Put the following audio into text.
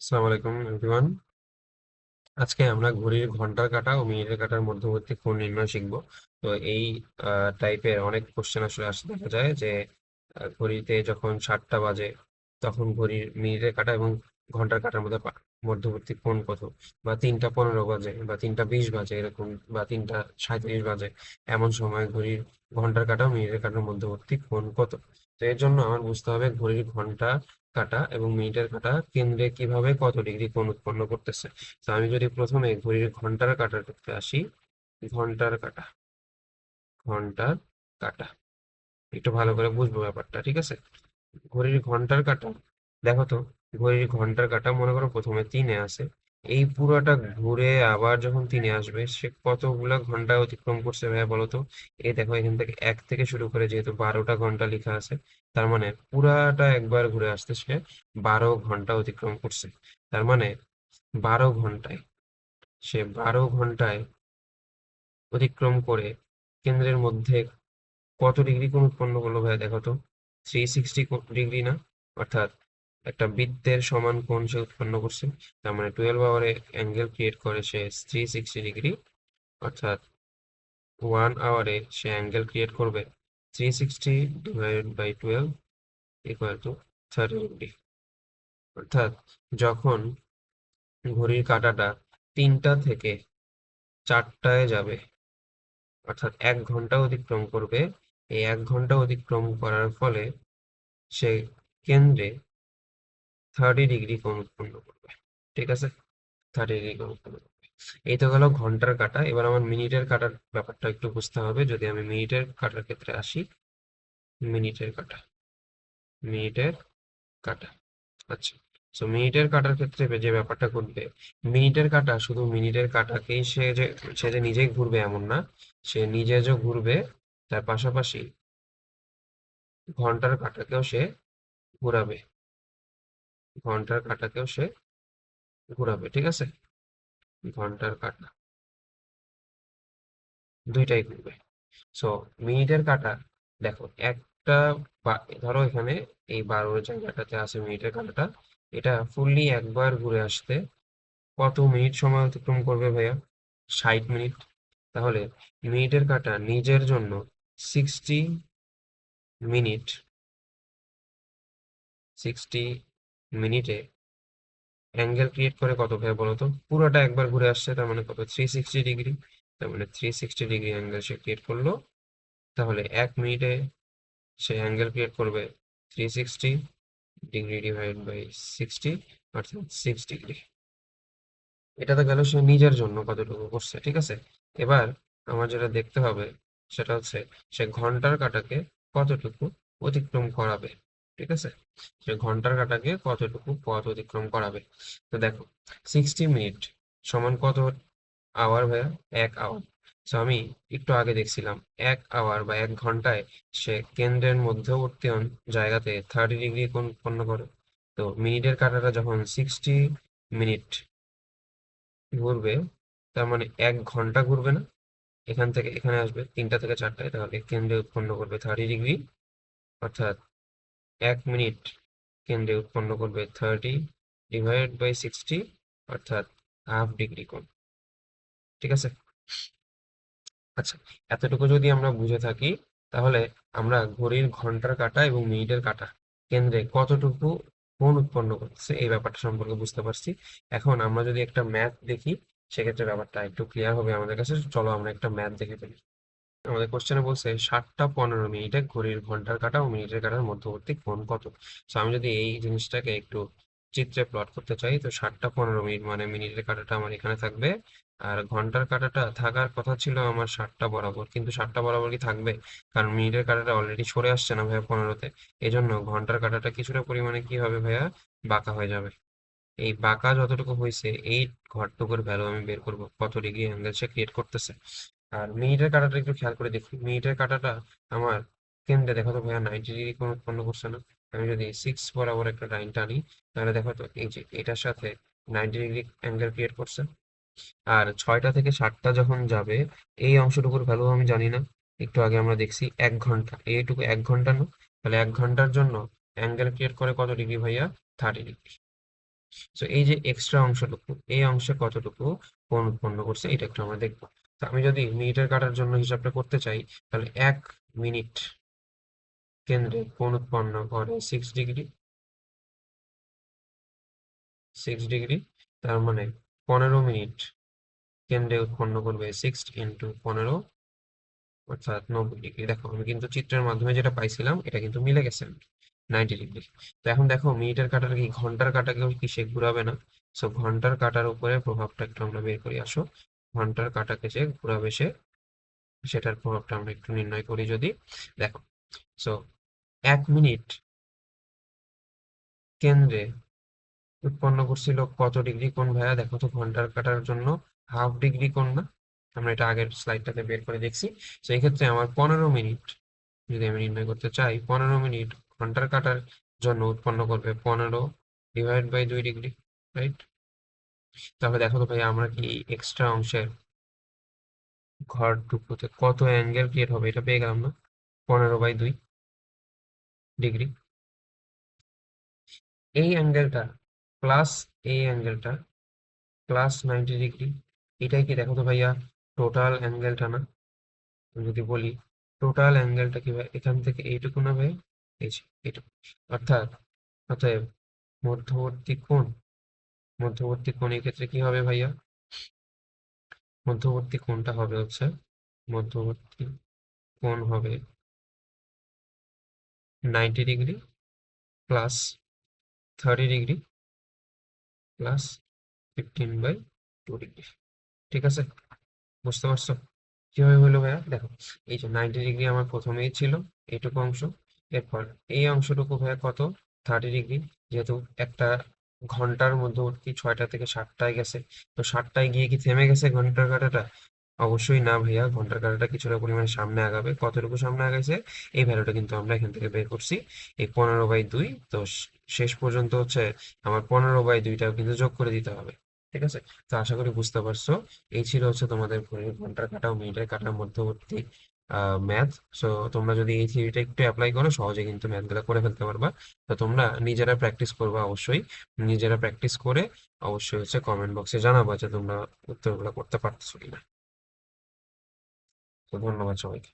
আসসালামু আলাইকুম এভরিওয়ান আজকে আমরা ঘড়ির ঘণ্টার কাঁটা ও মিনিটের কাঁটার মধ্যবর্তী কোণ নির্ণয় শিখব। তো এই টাইপের অনেক কোশ্চেন আসলে আসে দেখা যায় যে ঘড়িতে যখন সাতটা বাজে, তখন ঘড়ির মিনিটের কাঁটা এবং ঘণ্টার কাঁটার মধ্যে মধ্যবর্তী কোণ কত? বা তিনটা পনেরো বাজে, বা তিনটা বিশ বাজে এরকম, বা তিনটা সাঁইত্রিশ বাজে, এমন সময় ঘড়ির ঘণ্টার কাঁটা ও মিনিটের কাঁটার মধ্যবর্তী কোণ কত? তো এর জন্য আমার বুঝতে হবে ঘড়ির ঘণ্টা কাঁটা এবং মিনিটের কাঁটা কেন্দ্রে কীভাবে কত ডিগ্রি কোণ উৎপন্ন করতেছে? তো আমি যদি প্রথমে ঘড়ির ঘণ্টার কাটার ক্ষেত্রে আসি, ঘণ্টার কাটা ঘণ্টার কাটা। একটু ভালো করে বুঝব ব্যাপারটা, ঠিক আছে? ঘড়ির ঘণ্টার কাটা, দেখো তো, ঘড়ির ঘণ্টার কাটা মনে করো প্রথমে তিনে আসে এই পুরোটা ঘুরে আবার যখন তিনি আসবে, সে কতগুলা ঘণ্টা অতিক্রম করছে ভাইয়া বলো তো? এই দেখো এখান থেকে এক থেকে শুরু করে যেহেতু বারোটা ঘণ্টা লেখা আছে, তার মানে পুরাটা একবার ঘুরে আসতে সে বারো ঘণ্টা অতিক্রম করছে। তার মানে বারো ঘন্টায়, সে বারো ঘন্টায় অতিক্রম করে কেন্দ্রের মধ্যে কত ডিগ্রি কোণ উৎপন্ন করল ভাইয়া দেখো তো? থ্রি সিক্সটি ডিগ্রি না? অর্থাৎ একটা বৃত্তের সমান কোণ সে উৎপন্ন করছে। তার মানে টুয়েলভ আওয়ারে অ্যাঙ্গেল ক্রিয়েট করে সে থ্রি সিক্সটি ডিগ্রি অর্থাৎ ওয়ান আওয়ারে সে অ্যাঙ্গেল ক্রিয়েট করবে three sixty divided by twelve equal to thirty degree অর্থাৎ যখন ঘড়ির কাঁটাটা তিনটা থেকে চারটায় যাবে অর্থাৎ এক ঘণ্টা অতিক্রম করবে এই এক ঘণ্টা অতিক্রম করার ফলে সে কেন্দ্রে থার্টি ডিগ্রি কোণ উৎপন্ন করবে ঠিক আছে? থার্টি ডিগ্রি কোণ উৎপন্ন করবে এই তো গেল ঘণ্টার কাটা। এবার আমার মিনিটের কাটার ব্যাপারটা একটু বুঝতে হবে। যদি আমি মিনিটের কাটার ক্ষেত্রে আসি, মিনিটের কাটা মিনিটের কাটা আচ্ছা। তো মিনিটের কাটার ক্ষেত্রে যে ব্যাপারটা ঘটবে, মিনিটের কাটা শুধু মিনিটের কাঁটাকেই সে যে সে যে নিজেই ঘুরবে এমন না। সে নিজে যে ঘুরবে, তার পাশাপাশি ঘণ্টার কাঁটাকেও সে ঘুরাবে। ঘণ্টার কাঁটাকেও সে ঘুরাবে, ঠিক আছে? ঘণ্টার কাঁটা। দুইটাই ঘুরবে। সো মিনিটের কাঁটা, দেখো, একটা ধরো এখানে এই বারো জায়গাটাতে আছে মিনিটের কাঁটাটা, এটা ফুললি একবার ঘুরে আসতে কত মিনিট সময় অতিক্রম করবে ভাইয়া? ষাট মিনিট। তাহলে মিনিটের কাঁটা নিজের জন্য সিক্সটি মিনিট। সিক্সটি মিনিটে অ্যাঙ্গেল ক্রিয়েট করে কত ভাইয়া বলো তো? পুরোটা একবার ঘুরে আসছে, তার মানে কত? থ্রি সিক্সটি ডিগ্রি তার মানে থ্রি সিক্সটি ডিগ্রি অ্যাঙ্গেল সে ক্রিয়েট করল। তাহলে এক মিনিটে সে অ্যাঙ্গেল ক্রিয়েট করবে three sixty degree divide by sixty অর্থাৎ সিক্স ডিগ্রি এটা তো গেল সে নিজের জন্য কতটুকু করছে, ঠিক আছে? এবার আমার যেটা দেখতে হবে, সেটা হচ্ছে সে ঘণ্টার কাটাকে কতটুকু অতিক্রম করাবে? ঠিক আছে? সে ঘণ্টার কাঁটাকে কতটুকু পথ অতিক্রম করাবে? তো দেখো সিক্সটি মিনিট সমান কত আওয়ার ভাইয়া? এক আওয়ার তো আমি একটু আগে দেখছিলাম, এক আওয়ার বা এক ঘন্টায় সে কেন্দ্রের মধ্যবর্তী জায়গাতে থার্টি ডিগ্রি কোণ উৎপন্ন করে? তো মিনিটের কাটাটা যখন সিক্সটি মিনিট ঘুরবে, তার মানে এক ঘণ্টা ঘুরবে না? এখান থেকে, এখানে আসবে তিনটা থেকে চারটায়, তাহলে কেন্দ্রে উৎপন্ন করবে থার্টি ডিগ্রি অর্থাৎ এক মিনিট কেন্দ্রে উৎপন্ন করবে থার্টি ডিভাইড বাই সিক্সটি অর্থাৎ হাফ ডিগ্রি কোণ। ঠিক আছে? আচ্ছা এতটুকু যদি আমরা বুঝে থাকি, তাহলে আমরা ঘড়ির ঘণ্টার কাটা এবং মিনিটের কাটা কেন্দ্রে কতটুকু কোণ উৎপন্ন করতেছে এই ব্যাপারটা সম্পর্কে বুঝতে পারছি। এখন আমরা যদি একটা ম্যাথ দেখি, সেক্ষেত্রে ব্যাপারটা একটু ক্লিয়ার হবে আমাদের কাছে। চলো আমরা একটা ম্যাথ দেখে ফেলি। আমাদের কোশ্চেনে বলছে, সাতটা পনেরো মিনিটে ঘড়ির ঘণ্টার কাটা ও মিনিটের কাঁটার মধ্যবর্তী কোণ কত? তো আমি যদি এই জিনিসটাকে একটু চিত্রে প্লট করতে চাই, তো সাতটা পনেরো মিনিট মানে মিনিটের কাঁটাটা আমার এখানে থাকবে। আর ঘণ্টার কাটাটা থাকার কথা ছিল আমার সাতটা বরাবর, কিন্তু সাতটা বরাবর কি থাকবে? কারণ মিনিটের কাটাটা অলরেডি সরে আসছে না ভাইয়া পনেরোতে। এই জন্য ঘণ্টার কাটাটা কিছুটা পরিমাণে কি হবে ভাইয়া? বাঁকা হয়ে যাবে। এই বাঁকা যতটুকু হয়েছে, এই ঘরটুকুর ভ্যালু আমি বের করব। কত ডিগ্রি অ্যাঙ্গেল সে ক্রিয়েট করতেছে। আর মিনিটের কাঁটাটা একটু খেয়াল করে দেখি। মিনিটের কাঁটাটা আমার কেন্দ্রে দেখো তো ভাইয়া নাইনটি ডিগ্রি কোণ উৎপন্ন করছে না। আমি যদি সিক্স বরাবর একটা লাইন টানি, তাহলে দেখো তো, এই যে এটার সাথে নাইনটি ডিগ্রি অ্যাঙ্গেল ক্রিয়েট করছে। আর ছয়টা থেকে সাতটা যখন যাবে, এই অংশটুকুর ভ্যালু আমি জানি না। একটু আগে আমরা দেখছি এক ঘণ্টা। এইটুকু এক ঘণ্টা না, তাহলে এক ঘণ্টার জন্য অ্যাঙ্গেল ক্রিয়েট করে কত ডিগ্রি ভাইয়া? থার্টি ডিগ্রি তো এই যে এক্সট্রা অংশটুকু, এই অংশে কতটুকু কোণ উৎপন্ন করছে, এটা একটু আমরা দেখব। আমি যদি মিনিটের কাটার জন্য হিসাবটা করতে চাই তাহলে এক মিনিট কেন্দ্রে কোণ উৎপন্ন করে সিক্স ডিগ্রি সিক্স ডিগ্রি তার মানে পনেরো মিনিট কেন্দ্রে উৎপন্ন করবে সিক্স ইন্টু পনেরো অর্থাৎ নব্বই ডিগ্রি দেখো আমি কিন্তু চিত্রের মাধ্যমে যেটা পাইছিলাম এটা কিন্তু মিলে গেছে নাইনটি ডিগ্রি তো এখন দেখো মিনিটের কাটার কি ঘণ্টার কাটাকেও কি সে ঘুরাবে না? সো ঘণ্টার কাটার উপরে প্রভাবটা একটু আমরা বের করি আসো। ঘণ্টার কাটাকে যে ঘুরাবে সে, সেটার প্রভাবটা আমরা একটু নির্ণয় করি যদি। দেখো সো এক মিনিট কেন্দ্রে উৎপন্ন করছিল কত ডিগ্রি কোণ ভাইয়া? দেখো তো ঘণ্টার কাটার জন্য হাফ ডিগ্রি কোণ না? আমরা এটা আগের স্লাইডটাতে বের করে দেখছি। তো এই ক্ষেত্রে আমার পনেরো মিনিট, যদি আমি নির্ণয় করতে চাই, পনেরো মিনিট ঘণ্টার কাটার জন্য উৎপন্ন করবে পনেরো ডিভাইড বাই দুই ডিগ্রি রাইট তাহলে দেখো তো ভাই, আমরা কি এক্সট্রা অংশের ঘরটুকুতে কত অ্যাঙ্গেল ক্রিয়েট হবে? এটা পেয়ে গেলাম না। পনেরো বাই দুই ডিগ্রি এই অ্যাঙ্গেলটা প্লাস এই অ্যাঙ্গেলটা প্লাস নাইনটি ডিগ্রি এটাই কি দেখো তো ভাইয়া টোটাল অ্যাঙ্গেলটা না? যদি বলি টোটাল অ্যাঙ্গেলটা কি ভাই? এখান থেকে এইটুকু না ভাই? এই যে অর্থাৎ, অতএব মধ্যবর্তী কোণ মধ্যবর্তী কোণের ক্ষেত্রে কি হবে ভাইয়া? মধ্যবর্তী কোণটা হবে হচ্ছে, মধ্যবর্তী কোণ হবে ninety degree plus thirty degree plus fifteen by two degree ঠিক আছে? বুঝতে পারছ? কীভাবে হলো ভাইয়া? দেখো, এই যে নাইনটি ডিগ্রি আমার প্রথমেই ছিল, এইটুকু অংশ। এরপর এই অংশটুকু ভাইয়া কত? থার্টি ডিগ্রি যেহেতু একটা ঘণ্টার মধ্যবর্তী ছয়টা থেকে সাতটায় গেছে? তো সাতটায় গিয়ে কি থেমে গেছে ঘণ্টার কাঁটাটা? অবশ্যই না ভাইয়া, ঘণ্টার কাঁটাটা কিছুটা পরিমাণে সামনে আগাবে। কতটুকু সামনে আগাইছে? এই ভ্যালুটা কিন্তু আমরা এখান থেকে বের করছি। এই পনেরো বাই দুই, তো শেষ পর্যন্ত হচ্ছে আমার পনেরো বাই দুইটাও কিন্তু যোগ করে দিতে হবে, ঠিক আছে? তো আশা করি বুঝতে পারছ। এই ছিল হচ্ছে তোমাদের ঘড়ির ঘণ্টার কাটা ও মিনিটের কাটার মধ্যবর্তী ম্যাথ সো তোমরা যদি এই থিওরিটা একটু অ্যাপ্লাই করো, সহজে কিন্তু ম্যাথ ম্যাথগুলো করে ফেলতে পারবা। তো তোমরা নিজেরা প্র্যাকটিস করবা অবশ্যই। নিজেরা প্র্যাকটিস করে অবশ্যই হচ্ছে কমেন্ট বক্সে জানাবা যে তোমরা উত্তরগুলো করতে পারতেছো কিনা। তো ধন্যবাদ সবাইকে।